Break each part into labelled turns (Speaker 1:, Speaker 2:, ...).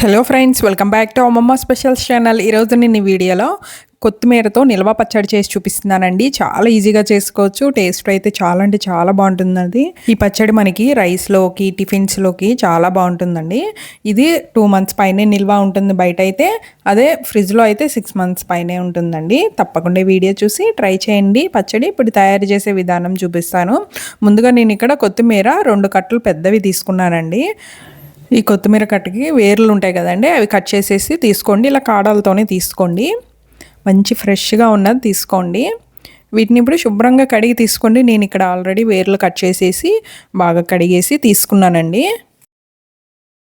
Speaker 1: Hello friends welcome back to Ammamma specials channel ఈరోజు నేను ఈ వీడియోలో కొత్తిమీరతో నిల్వ పచ్చడి చేసి చూపిస్తున్నానండి. చాలా ఈజీగా చేసుకోవచ్చు. టేస్ట్ అయితే చాలా అంటే చాలా బాగుంటుందండి. ఈ పచ్చడి మనకి రైస్లోకి టిఫిన్స్లోకి చాలా బాగుంటుందండి. ఇది టూ మంత్స్ పైనే నిల్వ ఉంటుంది బయట అయితే. అదే ఫ్రిడ్జ్లో అయితే సిక్స్ మంత్స్ పైనే ఉంటుందండి. తప్పకుండా వీడియో చూసి ట్రై చేయండి. పచ్చడి ఇప్పుడు తయారు చేసే విధానం చూపిస్తాను. ముందుగా నేను ఇక్కడ కొత్తిమీర రెండు కట్టలు పెద్దవి తీసుకున్నానండి. ఈ కొత్తిమీర కట్టకి వేర్లు ఉంటాయి కదండి అవి కట్ చేసేసి తీసుకోండి. ఇలా కాడలతోనే తీసుకోండి. మంచి ఫ్రెష్గా ఉన్నది తీసుకోండి. వీటిని ఇప్పుడు శుభ్రంగా కడిగి తీసుకోండి. నేను ఇక్కడ ఆల్రెడీ వేర్లు కట్ చేసేసి బాగా కడిగేసి తీసుకున్నానండి.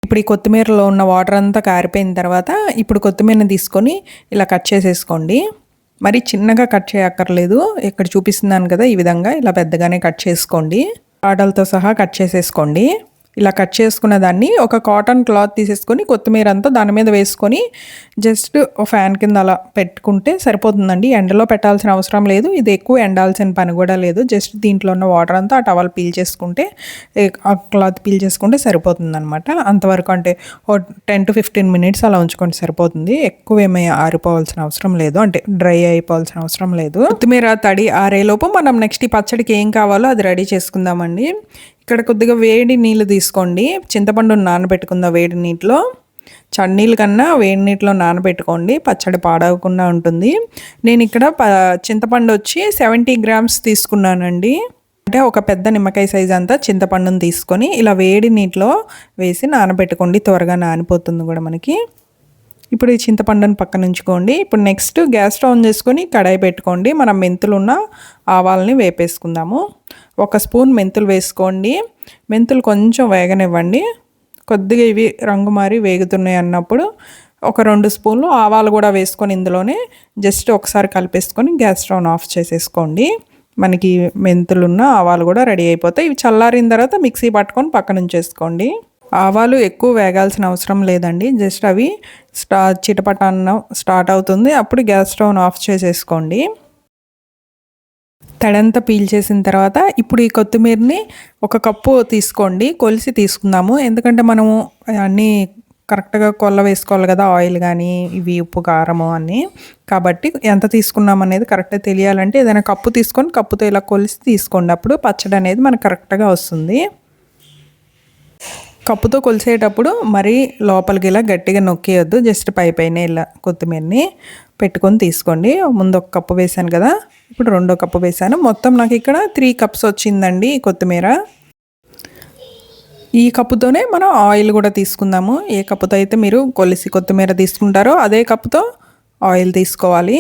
Speaker 1: ఇప్పుడు ఈ కొత్తిమీరలో ఉన్న వాటర్ అంతా కారిపోయిన తర్వాత ఇప్పుడు కొత్తిమీరని తీసుకొని ఇలా కట్ చేసేసుకోండి. మరి చిన్నగా కట్ చేయక్కర్లేదు. ఇక్కడ చూపిస్తున్నాను కదా ఈ విధంగా. ఇలా పెద్దగానే కట్ చేసుకోండి. కాడలతో సహా కట్ చేసేసుకోండి. ఇలా కట్ చేసుకున్న దాన్ని ఒక కాటన్ క్లాత్ తీసేసుకొని కొత్తిమీర అంతా దాని మీద వేసుకొని జస్ట్ ఫ్యాన్ కింద అలా పెట్టుకుంటే సరిపోతుందండి. ఎండలో పెట్టాల్సిన అవసరం లేదు. ఇది ఎక్కువ ఎండాల్సిన పని కూడా లేదు. జస్ట్ దీంట్లో ఉన్న వాటర్ అంతా ఆ టవల్ పీల్ చేసుకుంటే ఆ క్లాత్ పీల్ చేసుకుంటే సరిపోతుంది అనమాట అంతవరకు అంటే ఓ టెన్ టు ఫిఫ్టీన్ మినిట్స్ అలా ఉంచుకుంటే సరిపోతుంది. ఎక్కువ ఏమీ ఆరిపోవాల్సిన అవసరం లేదు. అంటే డ్రై అయిపోవాల్సిన అవసరం లేదు. కొత్తిమీర తడి ఆరేలోపు మనం నెక్స్ట్ ఈ పచ్చడికి ఏం కావాలో అది రెడీ చేసుకుందామండి. ఇక్కడ కొద్దిగా వేడి నీళ్ళు తీసుకోండి. చింతపండు నానబెట్టుకుందాం వేడి నీటిలో? చన్నీళ్ళ కన్నా వేడి నీటిలో నానబెట్టుకోండి. పచ్చడి పాడవకుండా ఉంటుంది. నేను ఇక్కడ ప చింతపండు వచ్చి సెవెంటీ గ్రామ్స్ తీసుకున్నానండి. అంటే ఒక పెద్ద నిమ్మకాయ సైజ్ అంతా చింతపండుని తీసుకొని ఇలా వేడి నీటిలో వేసి నానబెట్టుకోండి. త్వరగా నానిపోతుంది కూడా మనకి. ఇప్పుడు ఈ చింతపండుని పక్కన ఉంచుకోండి ఇప్పుడు నెక్స్ట్ గ్యాస్ స్టవ్ ఆన్ చేసుకొని కడాయి పెట్టుకోండి. మనం మెంతులున్న ఆవాలని వేపేసుకుందాము. ఒక స్పూన్ మెంతులు వేసుకోండి. మెంతులు కొంచెం వేగనివ్వండి. కొద్దిగా ఇవి రంగు మారి వేగుతున్నాయి అన్నప్పుడు ఒక రెండు స్పూన్లు ఆవాలు కూడా వేసుకొని ఇందులోనే జస్ట్ ఒకసారి కలిపేసుకొని గ్యాస్ స్టవ్ ఆఫ్ చేసేసుకోండి. మనకి మెంతులున్న ఆవాలు కూడా రెడీ అయిపోతాయి. ఇవి చల్లారిన తర్వాత మిక్సీ పట్టుకొని పక్కన ఉంచేసుకోండి. ఆవాలు ఎక్కువ వేగాల్సిన అవసరం లేదండి. జస్ట్ అవి స్టా చిటపట అన్నం స్టార్ట్ అవుతుంది. అప్పుడు గ్యాస్ స్టవ్ ఆఫ్ చేసేసుకోండి. తడంతా పీల్ చేసిన తర్వాత ఇప్పుడు ఈ కొత్తిమీరని ఒక కప్పు తీసుకోండి కొలిసి తీసుకుందాము. ఎందుకంటే మనము అన్నీ కరెక్ట్గా కొల్ల వేసుకోవాలి కదా ఆయిల్ కానీ ఇవి ఉప్పు కారము అన్నీ. కాబట్టి ఎంత తీసుకున్నాం అనేది కరెక్ట్గా తెలియాలంటే ఏదైనా కప్పు తీసుకొని కప్పుతో ఇలా కొలిసి తీసుకోండి. అప్పుడు పచ్చడి అనేది మనకు కరెక్ట్గా వస్తుంది. కప్పుతో కొలిసేటప్పుడు మరీ లోపలికి ఇలా గట్టిగా నొక్కేయొద్దు. జస్ట్ పై పైన ఇలా కొత్తిమీరని. పెట్టుకొని తీసుకోండి. ముందు ఒక కప్పు వేసాను కదా ఇప్పుడు రెండో కప్పు వేసాను మొత్తం నాకు ఇక్కడ త్రీ కప్స్ వచ్చిందండి కొత్తిమీర. ఈ కప్పుతోనే మనం ఆయిల్ కూడా తీసుకుందాము. ఏ కప్పుతో అయితే మీరు కొలిసి కొత్తిమీర తీసుకుంటారో అదే కప్పుతో ఆయిల్ తీసుకోవాలి.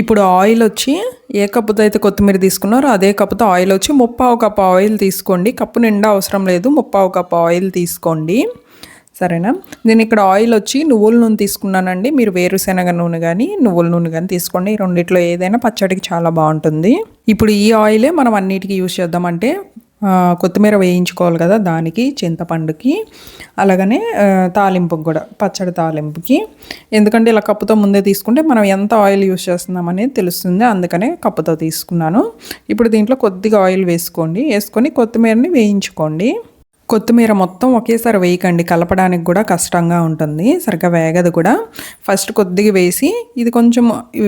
Speaker 1: ఇప్పుడు ఆయిల్ వచ్చి ఏ కప్పుతో అయితే కొత్తిమీర తీసుకున్నారో అదే కప్పుతో ఆయిల్ వచ్చి ముప్పావు కప్పు ఆయిల్ తీసుకోండి. కప్పు నిండా అవసరం లేదు. ముప్పావు కప్పు ఆయిల్ తీసుకోండి. సరేనా? నేను ఇక్కడ ఆయిల్ వచ్చి నువ్వుల నూనె తీసుకున్నానండి. మీరు వేరుశనగ నూనె కానీ నువ్వుల నూనె కానీ తీసుకోండి. ఈ రెండిట్లో ఏదైనా పచ్చడికి చాలా బాగుంటుంది. ఇప్పుడు ఈ ఆయిలే మనం అన్నిటికీ యూజ్ చేద్దామంటే కొత్తిమీర వేయించుకోవాలి కదా దానికి చింతపండుకి అలాగనే తాలింపుకి కూడా పచ్చడి తాలింపుకి. ఎందుకంటే ఇలా కప్పుతో ముందే తీసుకుంటే మనం ఎంత ఆయిల్ యూస్ చేస్తున్నాం అనేది తెలుస్తుంది. అందుకనే కప్పుతో తీసుకున్నాను. ఇప్పుడు దీంట్లో కొద్దిగా ఆయిల్ వేసుకోండి. వేసుకొని కొత్తిమీరని వేయించుకోండి. కొత్తిమీర మొత్తం ఒకేసారి వేయకండి. కలపడానికి కూడా కష్టంగా ఉంటుంది. సరిగ్గా వేగదు కూడా. ఫస్ట్ కొద్దిగా వేసి ఇది కొంచెం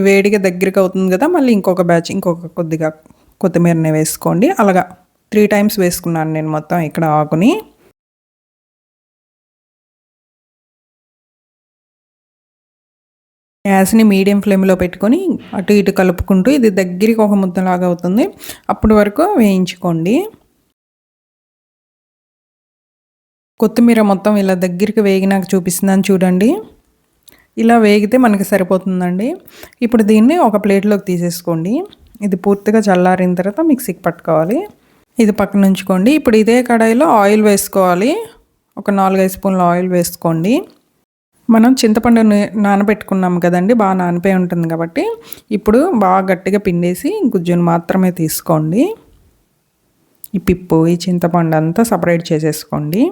Speaker 1: వేడిగా దగ్గరికి అవుతుంది కదా మళ్ళీ ఇంకొక బ్యాచ్ ఇంకొక కొద్దిగా కొత్తిమీరని వేసుకోండి. అలాగా త్రీ టైమ్స్ వేసుకున్నాను నేను మొత్తం ఇక్కడ ఆకుని. గ్యాస్ని మీడియం ఫ్లేమ్లో పెట్టుకొని అటు ఇటు కలుపుకుంటూ ఇది దగ్గరికి ఒక ముద్దలాగా అవుతుంది. అప్పటి వరకు వేయించుకోండి. కొత్తిమీర మొత్తం ఇలా దగ్గరికి వేగినాక చూపిస్తుందని చూడండి. ఇలా వేగితే మనకి సరిపోతుందండి. ఇప్పుడు దీన్ని ఒక ప్లేట్లోకి తీసేసుకోండి. ఇది పూర్తిగా చల్లారిన తర్వాత మిక్సీకి పట్టుకోవాలి. ఇది పక్కన ఉంచుకోండి. ఇప్పుడు ఇదే కడాయిలో ఆయిల్ వేసుకోవాలి. ఒక నాలుగైదు స్పూన్ల ఆయిల్ వేసుకోండి. మనం చింతపండు నానబెట్టుకున్నాం కదండి బాగా నానిపోయి ఉంటుంది కాబట్టి ఇప్పుడు బాగా గట్టిగా పిండేసి గుజ్జును మాత్రమే తీసుకోండి. ఈ పిప్పు ఈ చింతపండు అంతా సపరేట్ చేసేసుకోండి.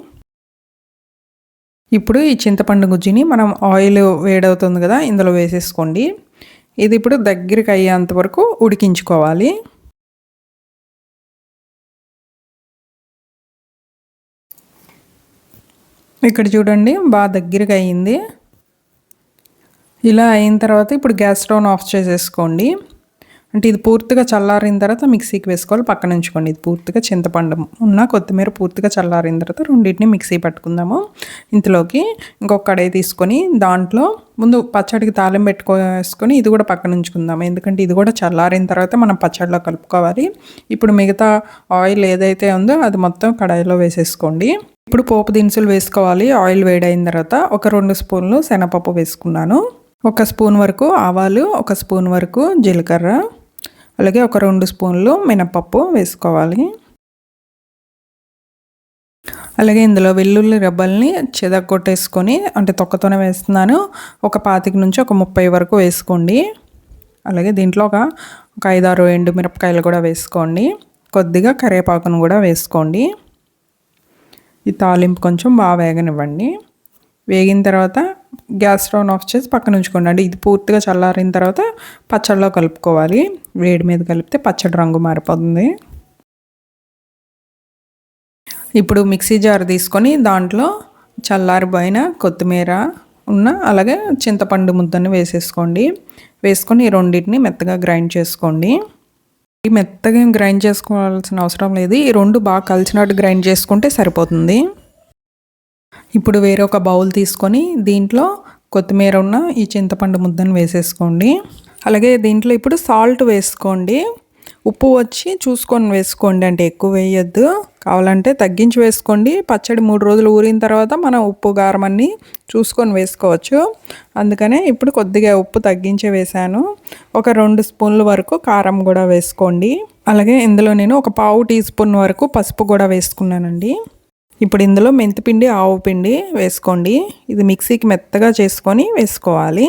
Speaker 1: ఇప్పుడు ఈ చింతపండు గుజ్జుని మనం ఆయిల్ వేడవుతుంది కదా ఇందులో వేసేసుకోండి. ఇది ఇప్పుడు దగ్గరికి అయ్యేంత వరకు ఉడికించుకోవాలి. ఇక్కడ చూడండి బాగా దగ్గరగా అయింది ఇలా అయిన తర్వాత ఇప్పుడు గ్యాస్ స్టవ్ ఆఫ్ చేసేసుకోండి. అంటే ఇది పూర్తిగా చల్లారిన తర్వాత మిక్సీకి వేసుకోవాలి. పక్కన ఉంచుకోండి. ఇది పూర్తిగా చింతపండు ఉన్న కొత్తిమీర పూర్తిగా చల్లారిన తర్వాత రెండింటిని మిక్సీ పట్టుకుందాము. ఇంతలోకి ఇంకొక కడాయి తీసుకొని దాంట్లో ముందు పచ్చడికి తాళం పెట్టుకోసుకొని ఇది కూడా పక్కన ఉంచుకుందాము. ఎందుకంటే ఇది కూడా చల్లారిన తర్వాత మనం పచ్చడిలో కలుపుకోవాలి. ఇప్పుడు మిగతా ఆయిల్ ఏదైతే ఉందో అది మొత్తం కడాయిలో వేసేసుకోండి. ఇప్పుడు పోపు దినుసులు వేసుకోవాలి. ఆయిల్ వేడైన తర్వాత ఒక రెండు స్పూన్లు శనగపప్పు వేసుకున్నాను. ఒక స్పూన్ వరకు ఆవాలు ఒక స్పూన్ వరకు జీలకర్ర అలాగే ఒక రెండు స్పూన్లు మినపప్పు వేసుకోవాలి. అలాగే ఇందులో వెల్లుల్లి రెబ్బల్ని చెదగొట్టేసుకొని అంటే తొక్కతోనే వేస్తున్నాను. ఒక పాతిక నుంచి ఒక ముప్పై వరకు వేసుకోండి. అలాగే దీంట్లో ఒక ఒక ఐదారు ఎండు మిరపకాయలు కూడా వేసుకోండి. కొద్దిగా కరివేపాకును కూడా వేసుకోండి. ఈ తాలింపు కొంచెం బాగా వేగనివ్వండి. వేగిన తర్వాత గ్యాస్ స్టవ్ ఆఫ్ చేసి పక్కన ఉంచుకోండి. ఇది పూర్తిగా చల్లారిన తర్వాత పచ్చడిలో కలుపుకోవాలి. వేడి మీద కలిపితే పచ్చడి రంగు మారిపోతుంది. ఇప్పుడు మిక్సీ జార్ తీసుకొని దాంట్లో చల్లారిపోయిన కొత్తిమీర ఉన్న అలాగే చింతపండు ముద్దని వేసేసుకోండి. వేసుకొని ఈ రెండింటిని మెత్తగా గ్రైండ్ చేసుకోండి. ఈ మెత్తగా గ్రైండ్ చేసుకోవాల్సిన అవసరం లేదు. ఈ రెండు బాగా కలిసినట్టు గ్రైండ్ చేసుకుంటే సరిపోతుంది. ఇప్పుడు వేరే ఒక బౌల్ తీసుకొని దీంట్లో కొత్తిమీర ఉన్న ఈ చింతపండు ముద్దను వేసేసుకోండి. అలాగే దీంట్లో ఇప్పుడు సాల్ట్ వేసుకోండి. ఉప్పు వచ్చి చూసుకొని వేసుకోండి అంటే ఎక్కువ వేయొద్దు. కావాలంటే తగ్గించి వేసుకోండి. పచ్చడి మూడు రోజులు ఊరిన తర్వాత మనం ఉప్పు కారం అన్ని చూసుకొని వేసుకోవచ్చు. అందుకనే ఇప్పుడు కొద్దిగా ఉప్పు తగ్గించే వేసాను ఒక రెండు స్పూన్ల వరకు కారం కూడా వేసుకోండి. అలాగే ఇందులో నేను ఒక పావు టీ స్పూన్ వరకు పసుపు కూడా వేసుకున్నానండి. ఇప్పుడు ఇందులో మెంతిపిండి ఆవు పిండి వేసుకోండి. ఇది మిక్సీకి మెత్తగా చేసుకొని వేసుకోవాలి.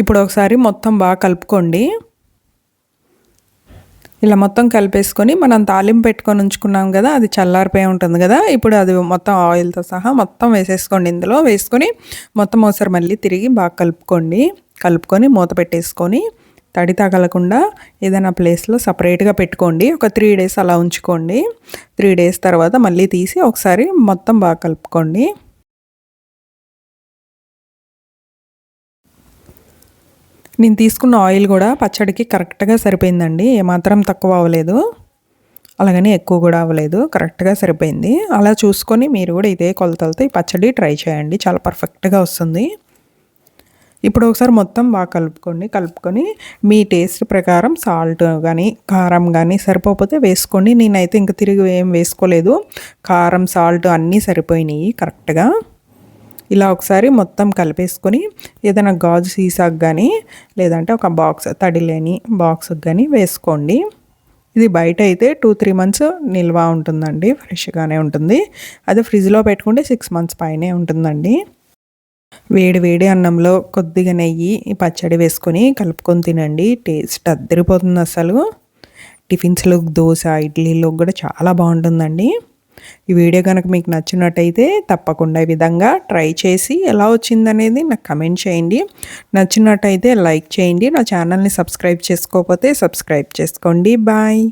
Speaker 1: ఇప్పుడు ఒకసారి మొత్తం బాగా కలుపుకోండి. ఇలా మొత్తం కలిపేసుకొని మనం తాలింపు పెట్టుకొని ఉంచుకున్నాం కదా అది చల్లారిపోయి ఉంటుంది కదా ఇప్పుడు అది మొత్తం ఆయిల్తో సహా మొత్తం వేసేసుకోండి. ఇందులో వేసుకొని మొత్తం ఒకసారి మళ్ళీ తిరిగి బాగా కలుపుకోండి. కలుపుకొని మూత పెట్టేసుకొని తడి తగలకుండా ఏదైనా ప్లేస్లో సపరేట్గా పెట్టుకోండి. ఒక త్రీ డేస్ అలా ఉంచుకోండి. త్రీ డేస్ తర్వాత మళ్ళీ తీసి ఒకసారి మొత్తం బాగా కలుపుకోండి. నేను తీసుకున్న ఆయిల్ కూడా పచ్చడికి కరెక్ట్గా సరిపోయిందండి. ఏమాత్రం తక్కువ అవ్వలేదు. అలాగని ఎక్కువ కూడా అవ్వలేదు. కరెక్ట్గా సరిపోయింది. అలా చూసుకొని మీరు కూడా ఇదే కొలతలతో ఈ పచ్చడి ట్రై చేయండి. చాలా పర్ఫెక్ట్గా వస్తుంది. ఇప్పుడు ఒకసారి మొత్తం బాగా కలుపుకోండి. కలుపుకొని మీ టేస్ట్ ప్రకారం సాల్ట్ కానీ కారం కానీ సరిపోతే వేసుకోండి. నేనైతే ఇంక తిరిగి ఏం వేసుకోలేదు. కారం సాల్ట్ అన్నీ సరిపోయినాయి కరెక్ట్గా. ఇలా ఒకసారి మొత్తం కలిపేసుకొని ఏదైనా గాజు సీసాకు కానీ లేదంటే ఒక బాక్స్ తడి లేని బాక్స్కి కానీ వేసుకోండి. ఇది బయట అయితే టూ త్రీ మంత్స్ నిల్వ ఉంటుందండి. ఫ్రెష్గానే ఉంటుంది. అదే ఫ్రిడ్జ్లో పెట్టుకుంటే సిక్స్ మంత్స్ పైనే ఉంటుందండి. వేడి వేడి అన్నంలో కొద్దిగా నెయ్యి పచ్చడి వేసుకొని కలుపుకొని తినండి. టేస్ట్ అద్దరిపోతుంది అసలు. టిఫిన్స్లో దోశ ఇడ్లీలో కూడా చాలా బాగుంటుందండి. ఈ వీడియో కనుక మీకు నచ్చినట్టయితే తప్పకుండా ఈ విధంగా ట్రై చేసి ఎలా వచ్చిందనేది నాకు కమెంట్ చేయండి. నచ్చినట్టయితే లైక్ చేయండి. నా ఛానల్ని సబ్స్క్రైబ్ చేసుకోకపోతే సబ్స్క్రైబ్ చేసుకోండి. బాయ్.